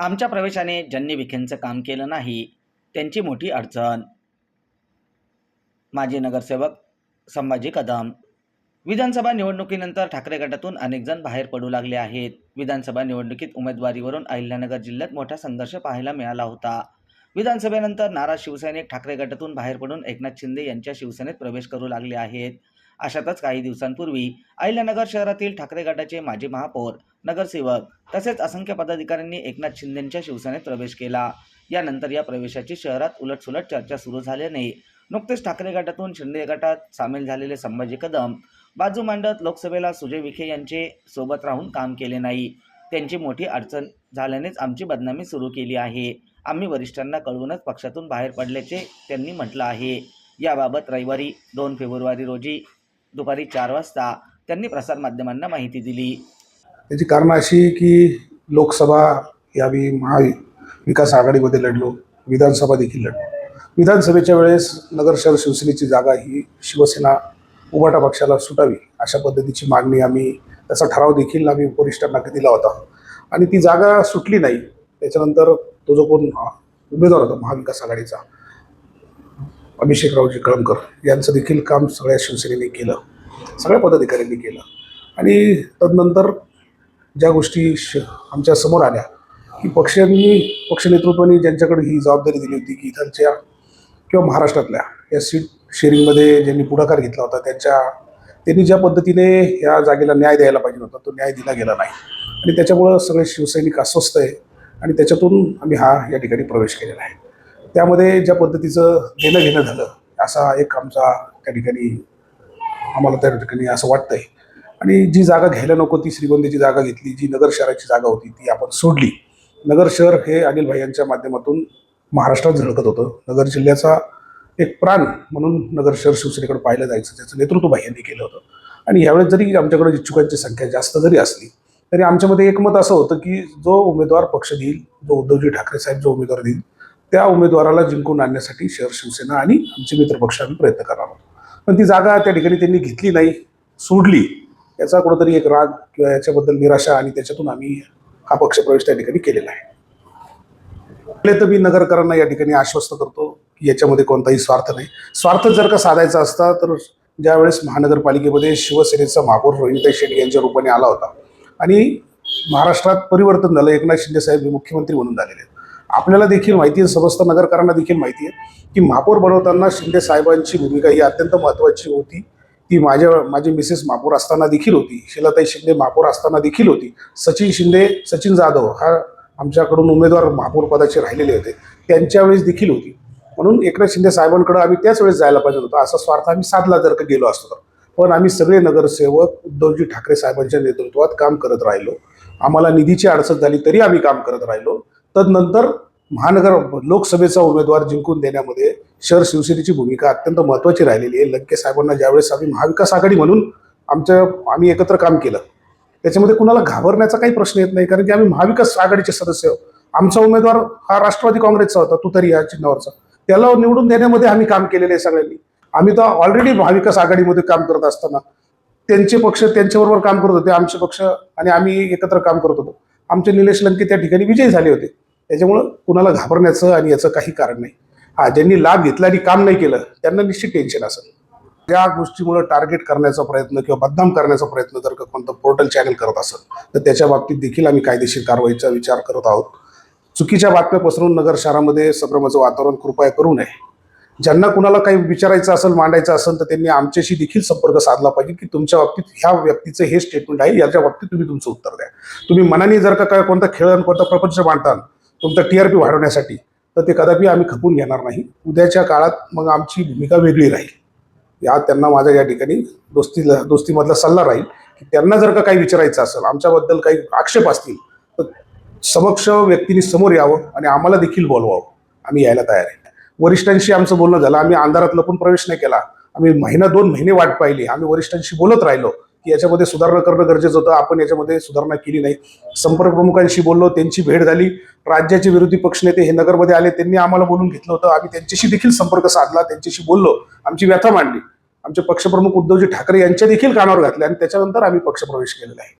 आमच्या प्रवेशाने ज्यांनी विखेंचं काम केलं नाही त्यांची मोठी अडचण. माजी नगरसेवक संभाजी कदम. विधानसभा निवडणुकीनंतर ठाकरे गटातून अनेक जण बाहेर पडू लागले आहेत. विधानसभा निवडणुकीत उमेदवारीवरून अहिल्यानगर जिल्ह्यात मोठा संघर्ष पाहायला मिळाला होता. विधानसभेनंतर नाराज शिवसैनिक ठाकरे गटातून बाहेर पडून एकनाथ शिंदे यांच्या शिवसेनेत प्रवेश करू लागले आहेत. अशातच काही दिवसांपूर्वी अहिल्यानगर शहरातील ठाकरे गटाचे माजी महापौर नगरसेवक तसेच असंख्य पदाधिकाऱ्यांनी एकनाथ शिंदेंच्या शिवसेनेत प्रवेश केला. यानंतर या प्रवेशाची शहरात उलटसुलट चर्चा सुरू झाल्याने नुकतेच ठाकरे गटातून शिंदे गटात सामील झालेले संभाजी कदम बाजू मांडत लोकसभेला सुजय विखे यांचे सोबत राहून काम केले नाही. त्यांची मोठी अडचण झाल्यानेच आमची बदनामी सुरू केली आहे. आम्ही वरिष्ठांना कळवूनच पक्षातून बाहेर पडल्याचे त्यांनी म्हटलं आहे. याबाबत रविवारी दोन फेब्रुवारी रोजी दुपारी चार वाजता त्यांनी प्रसारमाध्यमांना माहिती दिली. त्याची कारणं अशी की लोकसभा यावी महाविकास आघाडीमध्ये लढलो विधानसभा देखील लढलो. विधानसभेच्या वेळेस नगर शहर शिवसेनेची जागा ही शिवसेना उबाटा पक्षाला सुटावी अशा पद्धतीची मागणी आम्ही त्याचा ठराव देखील आम्ही वरिष्ठांना दिला होता आणि ती जागा सुटली नाही त्याच्यानंतर तो जो कोण उमेदवार होता महाविकास आघाडीचा अभिषेकरावजी कळमकर यांचं देखील काम सगळ्या शिवसेनेने केलं सगळ्या पदाधिकाऱ्यांनी केलं. आणि तदनंतर ज्या गोष्टी श आमच्यासमोर आल्या की पक्षांनी पक्ष नेतृत्वाने ज्यांच्याकडे ही जबाबदारी दिली होती की इथलच्या किंवा महाराष्ट्रातल्या या सीट शेअरिंगमध्ये ज्यांनी पुढाकार घेतला होता त्यांच्या त्यांनी ज्या पद्धतीने या जागेला न्याय द्यायला पाहिजे होता तो न्याय दिला गेला नाही. आणि त्याच्यामुळं सगळे शिवसैनिक अस्वस्थ आहे आणि त्याच्यातून आम्ही हा या ठिकाणी प्रवेश केलेला आहे. त्यामध्ये ज्या पद्धतीचं देणं घेणं झालं असा एक आमचा त्या ठिकाणी आम्हाला त्या ठिकाणी असं वाटतंय. आणि जी जागा घ्यायला नको ती श्रीगोंदीची जागा घेतली जी नगर शहराची जागा होती ती आपण सोडली. नगर शहर हे अनिल भाई यांच्या माध्यमातून महाराष्ट्रात झळकत होतं. नगर जिल्ह्याचा एक प्राण म्हणून नगर शहर शिवसेनेकडे पाहिलं जायचं त्याचं नेतृत्व भाई यांनी केलं होतं. आणि यावेळेस जरी आमच्याकडे इच्छुकांची संख्या जास्त जरी असली तरी आमच्यामध्ये एकमत असं होतं की जो उमेदवार पक्ष देईल जो उद्धवजी ठाकरे साहेब जो उमेदवार देईल त्या उमेदवाराला जिंकून आणण्यासाठी शहर शिवसेना आणि आमचे मित्रपक्ष आम्ही प्रयत्न करणार आहोत. पण ती जागा त्या ठिकाणी त्यांनी घेतली नाही सोडली. याचा कुठंतरी एक राग किंवा याच्याबद्दल निराशा आणि त्याच्यातून आम्ही हा पक्षप्रवेश त्या ठिकाणी केलेला आहे. पहिले तर मी नगरकरांना या ठिकाणी आश्वस्त करतो की याच्यामध्ये कोणताही स्वार्थ नाही. स्वार्थ जर का साधायचा असता तर ज्यावेळेस महानगरपालिकेमध्ये शिवसेनेचा महापौर रोहिणीताई शेट्टी यांच्या रूपाने आला होता आणि महाराष्ट्रात परिवर्तन झालं एकनाथ शिंदे साहेब हे मुख्यमंत्री म्हणून झालेले आहेत. आपल्याला देखील माहिती आहे समस्त नगरकरांना देखील माहिती आहे की महापौर बनवताना शिंदे साहेबांची भूमिका ही अत्यंत महत्त्वाची होती. ती माझ्या माझी मिसेस महापौर असताना देखील होती. शिलाताई शिंदे महापौर असताना देखील होती. सचिन शिंदे सचिन जाधव हा आमच्याकडून उमेदवार महापौर पदाचे राहिलेले होते. त्यांच्या वेळेस देखील होती. म्हणून एकनाथ शिंदे साहेबांकडे आम्ही त्याच वेळेस जायला पाहिजे होतं. असा स्वार्थ आम्ही साधला जर का गेलो असतो तर. पण आम्ही सगळे नगरसेवक उद्धवजी ठाकरे साहेबांच्या नेतृत्वात काम करत राहिलो. आम्हाला निधीची अडचण झाली तरी आम्ही काम करत राहिलो. तदनंतर महानगर लोकसभेचा उमेदवार जिंकून देण्यामध्ये शहर शिवसेनेची भूमिका अत्यंत महत्त्वाची राहिलेली आहे. लंके साहेबांना ज्यावेळेस आम्ही महाविकास आघाडी म्हणून आमच्या आम्ही एकत्र काम केलं त्याच्यामध्ये कुणाला घाबरण्याचा काही प्रश्न येत नाही कारण की आम्ही महाविकास आघाडीचे सदस्य आमचा उमेदवार हा राष्ट्रवादी काँग्रेसचा होता तू तरी या चिन्हावरचा. त्याला निवडून देण्यामध्ये आम्ही काम केलेलं आहे सगळ्यांनी. आम्ही तर ऑलरेडी महाविकास आघाडीमध्ये काम करत असताना त्यांचे पक्ष त्यांच्याबरोबर काम करत होते आमचे पक्ष आणि आम्ही एकत्र काम करत होतो. आमचे निलेश लंके त्या ठिकाणी विजयी झाले होते. त्याच्यामुळं कुणाला घाबरण्याचं आणि याचं काही कारण नाही. हा ज्यांनी लाभ घेतला आणि काम नाही केलं त्यांना निश्चित टेन्शन असेल. त्या गोष्टीमुळे टार्गेट करण्याचा प्रयत्न किंवा बदनाम करण्याचा प्रयत्न जर का कोणतं पोर्टल चॅनल करत असेल तर त्याच्या बाबतीत देखील आम्ही कायदेशीर कारवाईचा विचार करत आहोत. चुकीच्या बातम्या पसरवून नगर शहरामध्ये संभ्रमाचं वातावरण कृपया करू नये. ज्यांना कुणाला काही विचारायचं असेल मांडायचं असेल तर त्यांनी आमच्याशी देखील संपर्क साधला पाहिजे की तुमच्या बाबतीत ह्या व्यक्तीचं हे स्टेटमेंट आहे याच्या बाबतीत तुम्ही तुमचं उत्तर द्या. तुम्ही मनाने जर का काय कोणता खेळ आणि कोणता प्रपंच मांडता तुमचा टी आर पी वाढवण्यासाठी तर ते कदापि आम्ही खपून घेणार नाही. उद्याच्या काळात मग आमची भूमिका वेगळी राहील. या त्यांना माझ्या या ठिकाणी दोस्तीला दोस्तीमधला सल्ला राहील की त्यांना जर का काही विचारायचं असेल आमच्याबद्दल काही आक्षेप असतील तर समक्ष व्यक्तीने समोर यावं आणि आम्हाला देखील बोलवावं. आम्ही यायला तयार आहे. वरिष्ठांशी आमचं बोलणं झालं. आम्ही अंधारात लपून प्रवेश नाही केला. आम्ही महिना दोन महिने वाट पाहिली. आम्ही वरिष्ठांशी बोलत राहिलो. की याच्यामध्ये सुधारणा करणं गरजेचं होतं. आपण याच्यामध्ये सुधारणा केली नाही. संपर्क प्रमुखांशी बोललो त्यांची भेट झाली. राज्याचे विरोधी पक्षनेते हे नगरमध्ये आले. त्यांनी आम्हाला बोलून घेतलं होतं. आम्ही त्यांच्याशी देखील संपर्क साधला त्यांच्याशी बोललो. आमची व्यथा मांडली. आमचे पक्षप्रमुख उद्धवजी ठाकरे यांच्या देखील कानावर घातले आणि त्याच्यानंतर आम्ही पक्षप्रवेश केलेला आहे.